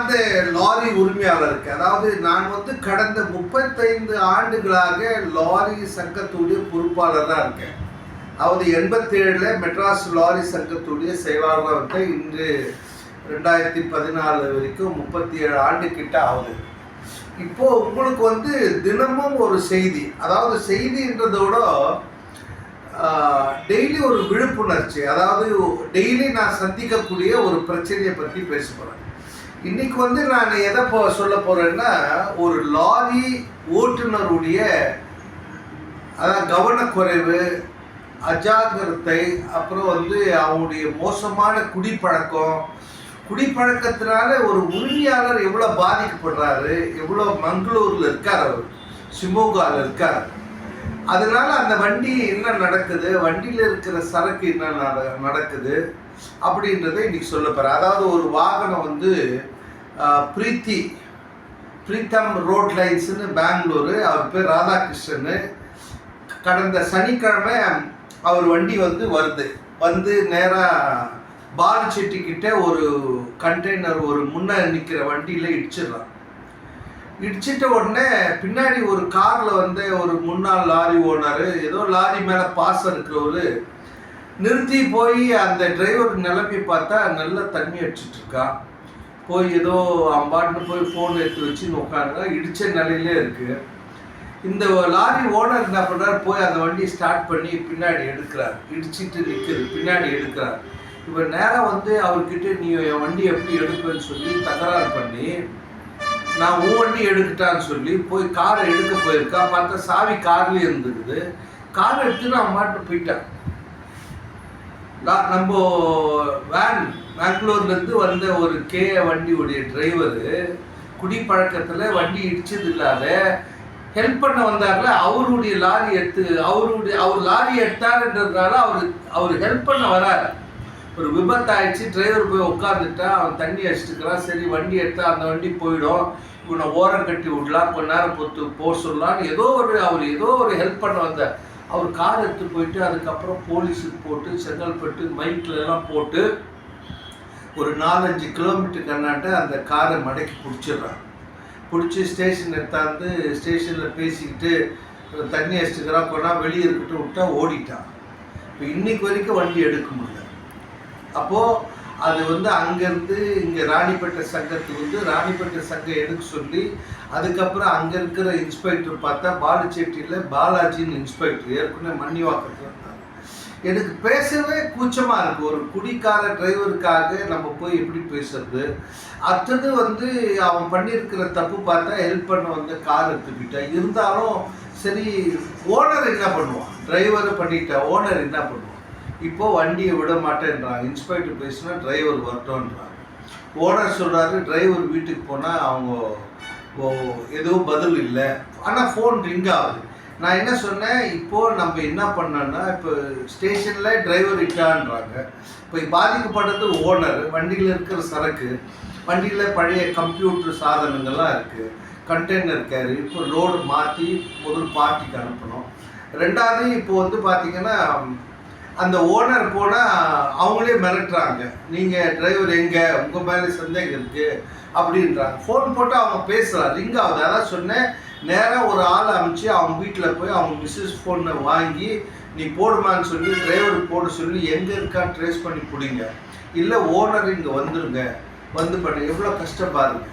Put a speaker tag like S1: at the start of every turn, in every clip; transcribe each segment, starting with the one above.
S1: அன்பார்ந்த லாரி உரிமையாளருக்கு. அதாவது நான் வந்து கடந்த முப்பத்தைந்து ஆண்டுகளாக லாரி சங்கத்துடைய பொறுப்பாளராக இருக்கேன். அதாவது எண்பத்தேழில் மெட்ராஸ் லாரி சங்கத்துடைய செயலாளராக இருக்கேன் இன்று ரெண்டாயிரத்தி பதினாலு வரைக்கும் முப்பத்தி ஏழு ஆண்டு கிட்ட ஆகுது. இப்போ உங்களுக்கு வந்து தினமும் ஒரு செய்தி அதாவது செய்தின்றதோட டெய்லி ஒரு விழிப்புணர்ச்சி அதாவது டெய்லி நான் சந்திக்கக்கூடிய ஒரு பிரச்சனையை பற்றி பேச போகிறேன் இன்னைக்கு வந்து நான் எதை போ சொல்ல போகிறேன்னா ஒரு லாரி ஓட்டுநருடைய அதான் கவனக்குறைவு அஜாகிரத்தை அப்புறம் வந்து அவனுடைய மோசமான குடிப்பழக்கம். குடிப்பழக்கத்தினால ஒரு உரிமையாளர் எவ்வளோ பாதிக்கப்படுறாரு எவ்வளோ மங்களூரில் இருக்கார் அவர் சிமோகாவில் இருக்கார். அதனால அந்த வண்டி என்ன நடக்குது வண்டியில் இருக்கிற சரக்கு என்ன நட- நடக்குது அப்படின்றத இன்னைக்கு சொல்ல போகிறேன் அதாவது ஒரு வாகனம் வந்து பிரீத்தி பிரீத்தம் ரோட் லைன்ஸ்னு பெங்களூரு அவர் பேர் ராதாகிருஷ்ணன். கடந்த சனிக்கிழமை அவர் வண்டி வந்து வருது. வந்து நேராக பாலுச்செட்டி கிட்ட ஒரு கண்டெய்னர் ஒரு முன்னே நிற்கிற வண்டியில் இடிச்சிடுறான். இடிச்சிட்ட உடனே பின்னாடி ஒரு காரில் வந்து ஒரு முன்னாள் லாரி ஓனர் ஏதோ லாரி மேலே பாசம் இருக்கிறவர் நிறுத்தி போய் அந்த டிரைவர் நிலப்பி பார்த்தா நல்லா தண்ணி அடிச்சிட்ருக்கான் போய் ஏதோ அம்பாட்டுன்னு போய் ஃபோன் எடுத்து வச்சு உட்காருங்க. இடிச்ச நிலையிலே இருக்கு. இந்த லாரி ஓனர் என்ன பண்ணுறாரு போய் அந்த வண்டியை ஸ்டார்ட் பண்ணி பின்னாடி எடுக்கிறார். இடிச்சிட்டு நிற்குது பின்னாடி எடுக்கிறார். இப்போ நேராக வந்து அவர்கிட்ட நீ என் வண்டி எப்படி எடுப்பேன்னு சொல்லி தகராறு பண்ணி நான் உன் வண்டி எடுத்துட்டான்னு சொல்லி போய் காரை எடுக்க போயிருக்கா. பார்த்தா சாவி கார்லேயே இருந்துக்குது. காரை எடுத்துன்னு அவன் மாட்டு போயிட்டான் நம்ம வேன் பெங்களூர்லேருந்து வந்த ஒரு கே வண்டியுடைய டிரைவரு குடிப்பழக்கத்தில் வண்டி இடிச்சது இல்லாத ஹெல்ப் பண்ண வந்தார்ல அவருடைய லாரி எடுத்து அவருடைய அவர் லாரி எடுத்தாருன்றதுனால அவர் அவர் ஹெல்ப் பண்ண வராரு. ஒரு விபத்தாயிடுச்சு டிரைவர் போய் உட்காந்துட்டா அவன் தண்ணி அடிச்சுட்டுக்கிறான் சரி வண்டி எடுத்தா அந்த வண்டி போயிடும். இவனை ஓரம் கட்டி விடலாம் கொஞ்ச நேரம் பொத்து போக சொல்லலாம்னு ஏதோ ஒரு அவர் ஏதோ ஒரு ஹெல்ப் பண்ண வந்தார். அவர் கார் எடுத்து போயிட்டு அதுக்கப்புறம் போலீஸுக்கு போட்டு செங்கல்பட்டு மைக்கில் எல்லாம் போட்டு ஒரு நாலஞ்சு கிலோமீட்டர் கண்ணாட்ட அந்த காரை மடக்கி பிடிச்சிடுறான் பிடிச்சி ஸ்டேஷன் எடுத்தாந்து ஸ்டேஷனில் பேசிக்கிட்டு தண்ணி அடிச்சுக்கிறான் போனால் வெளியே இருக்கட்டும் விட்டா ஓடிட்டான். இப்போ இன்னைக்கு வரைக்கும் வண்டி எடுக்க முடியல. அப்போது அது வந்து அங்கேருந்து இங்கே ராணிப்பேட்டை சங்கத்துக்கு வந்து ராணிப்பேட்டை சங்கம் எடுக்க சொல்லி அதுக்கப்புறம் அங்கே இருக்கிற இன்ஸ்பெக்டர் பார்த்தா பாலுச்சேட்டியில் பாலாஜின்னு இன்ஸ்பெக்டர் ஏற்கனவே மன்னிவாக்கத்தில் இருந்தார் எனக்கு பேசவே கூச்சமாக இருக்குது ஒரு குடிக்கார டிரைவருக்காக நம்ம போய் எப்படி பேசுறது? அடுத்தது வந்து அவன் பண்ணியிருக்கிற தப்பு பார்த்தா ஹெல்ப் பண்ண வந்து கார் எடுத்துக்கிட்டேன் இருந்தாலும் சரி ஓனர் என்ன பண்ணுவான்? டிரைவரை பண்ணிட்டேன் ஓனர் என்ன பண்ணுவான்? இப்போ வண்டியை விட மாட்டேன்றான். இன்ஸ்பெக்டர் பேசினா டிரைவர் வரட்டோன்றாங்க ஓனர் சொல்கிறாரு டிரைவர் வீட்டுக்கு போனால் அவங்க ஓ எதுவும் பதில் இல்லை. ஆனால் ஃபோன் ரிங் ஆகுது. நான் என்ன சொன்னேன் இப்போது நம்ம என்ன பண்ணோன்னா இப்போ ஸ்டேஷனில் டிரைவர் இட்டான்றாங்க இப்போ பாதிக்கப்படுறது ஓனர் வண்டியில் இருக்கிற சரக்கு வண்டியில் பழைய கம்ப்யூட்டர் சாதனங்கள்லாம் இருக்குது கண்டெய்னர் கேரி இப்போ லோடு மாற்றி முதல் பார்ட்டிக்கு அனுப்பணும். ரெண்டாவது இப்போ வந்து பார்த்திங்கன்னா அந்த ஓனர் போனால் அவங்களே மிரட்டுறாங்க. நீங்கள் டிரைவர் எங்கே? உங்கள் மேலே சந்தேகம் இருக்குது அப்படின்றாங்க. ஃபோன் போட்டு அவங்க பேசுகிறாங்க ரிங் ஆகுது அதான் சொன்னேன். நேராக ஒரு ஆள் அனுப்பிச்சு அவங்க வீட்டில் போய் அவங்க மிஸ்ஸஸ் ஃபோனை வாங்கி நீ போடுமான்னு சொல்லி டிரைவர் போட சொல்லி எங்கே இருக்கா ட்ரேஸ் பண்ணி பிடிங்க. இல்லை ஓனர் இங்கே வந்துருங்க. வந்து பண்ண. எவ்வளோ கஷ்டம் பாருங்க.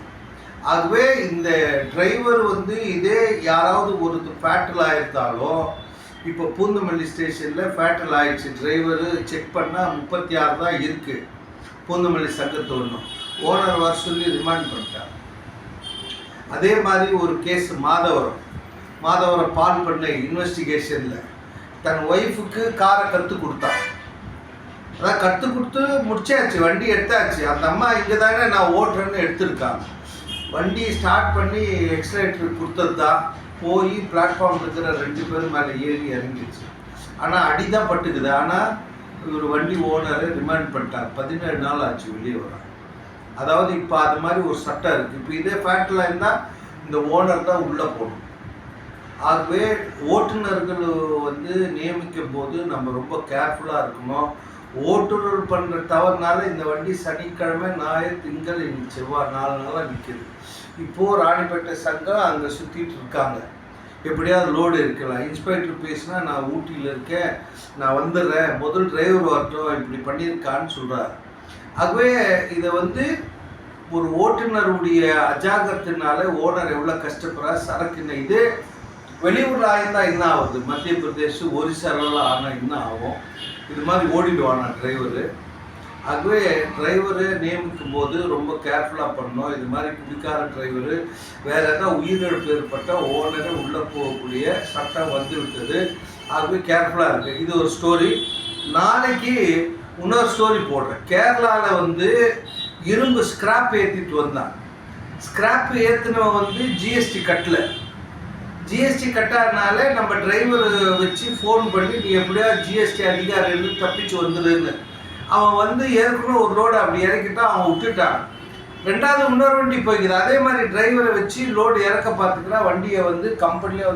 S1: ஆகவே இந்த டிரைவர் வந்து இதே யாராவது ஒரு ஃபேட்டில் ஆயிருந்தாலும் இப்போ பூந்தமல்லி ஸ்டேஷனில் ஃபேட்டல் ஆயிடுச்சு. டிரைவர் செக் பண்ணால் முப்பத்தி ஆறு தான் இருக்குது பூந்தமல்லி சங்கத்து ஒன்றும் ஓனர் வர சொல்லி ரிமாண்ட் பண்ணிட்டான் அதே மாதிரி ஒரு கேஸ் மாதவரம். மாதவரம் பால் பண்ண இன்வெஸ்டிகேஷனில் தன் ஒய்ஃபுக்கு காரை கற்றுக் கொடுத்தான். அதான் கற்றுக் கொடுத்து முடிச்சாச்சு. வண்டி எடுத்தாச்சு. அந்த அம்மா இங்கே தானே நான் ஓட்டுறேன்னு எடுத்திருக்காங்க. வண்டி ஸ்டார்ட் பண்ணி எக்ஸலேட்டர் கொடுத்தது தான் போய் பிளாட்ஃபார்ம் இருக்கிற ரெண்டு பேரும் மேலே ஏறி இறங்கிடுச்சு. ஆனால் அடி தான் பட்டுக்குது. ஆனால் இவர் வண்டி ஓனரை ரிமாண்ட் பண்ணிட்டார். பதினேழு நாள் ஆச்சு வெளியே வர அதாவது இப்போ அது மாதிரி ஒரு சட்டம் இருக்குது இப்போ இதே ஃபேக்டில் இருந்தால் இந்த ஓனர் தான் உள்ளே போகணும். ஆகவே ஓட்டுநர்கள் வந்து நியமிக்கும் போது நம்ம ரொம்ப கேர்ஃபுல்லாக இருக்கணும். ஓட்டுநர் பண்ணுற தவறுனால இந்த வண்டி சனிக்கிழமை ஞாயிறு திங்கள் இன்னைக்கு செவ்வாய் நாலு நாளாக நிற்கிது இப்போது ராணிப்பேட்டை சங்கம் அங்கே சுற்றிட்டு இருக்காங்க. எப்படியாவது லோடு இருக்கலாம் இன்ஸ்பெக்டர் பேசினா நான் ஊட்டியில் இருக்கேன். நான் வந்துடுறேன். முதல் டிரைவர் வரட்டும். இப்படி பண்ணியிருக்கான்னு சொல்கிறார் ஆகவே இதை வந்து ஒரு ஓட்டுநருடைய அஜாகிரத்தினால ஓனர் எவ்வளோ கஷ்டப்படுறா சரக்குன்னு இது வெளியூரில் ஆயிருந்தால் என்ன ஆகுது? மத்திய பிரதேஷ் ஒரிசாலாம் ஆனால் என்ன ஆகும்? இது மாதிரி ஓடிடுவானா டிரைவரு அதுவே டிரைவரு நியமிக்கும் போது ரொம்ப கேர்ஃபுல்லாக பண்ணணும். இது மாதிரி பிடிக்காத டிரைவரு வேறு ஏதாவது உயிரிழப்பு ஏற்பட்ட ஓனரை உள்ளே போகக்கூடிய சட்டம் வந்து விட்டது ஆகவே கேர்ஃபுல்லாக இருக்குது இது ஒரு ஸ்டோரி நாளைக்கு இன்னொரு ஸ்டோரி போடுறேன். கேரளாவில் வந்து இரும்பு ஸ்கிராப் ஏற்றிட்டு வந்தான். ஸ்கிராப் ஏற்றினவன் வந்து ஜிஎஸ்டி கட்டலை. ஜிஎஸ்டி கட்டாதனால நம்ம டிரைவர் வச்சு ஃபோன் பண்ணி நீ எப்படியா ஜிஎஸ்டி அதிகாரின்னு தப்பிச்சு வந்துடுன்னு அவன் வந்து ஏற்கனவே ஒரு லோடு அப்படி இறக்கிட்டா அவன் விட்டுட்டான். ரெண்டாவது இன்னொரு வண்டி போய்க்குது. அதே மாதிரி டிரைவரை வச்சு லோடு இறக்க பார்த்துக்கிறா வண்டியை வந்து கம்பெனிலே வந்து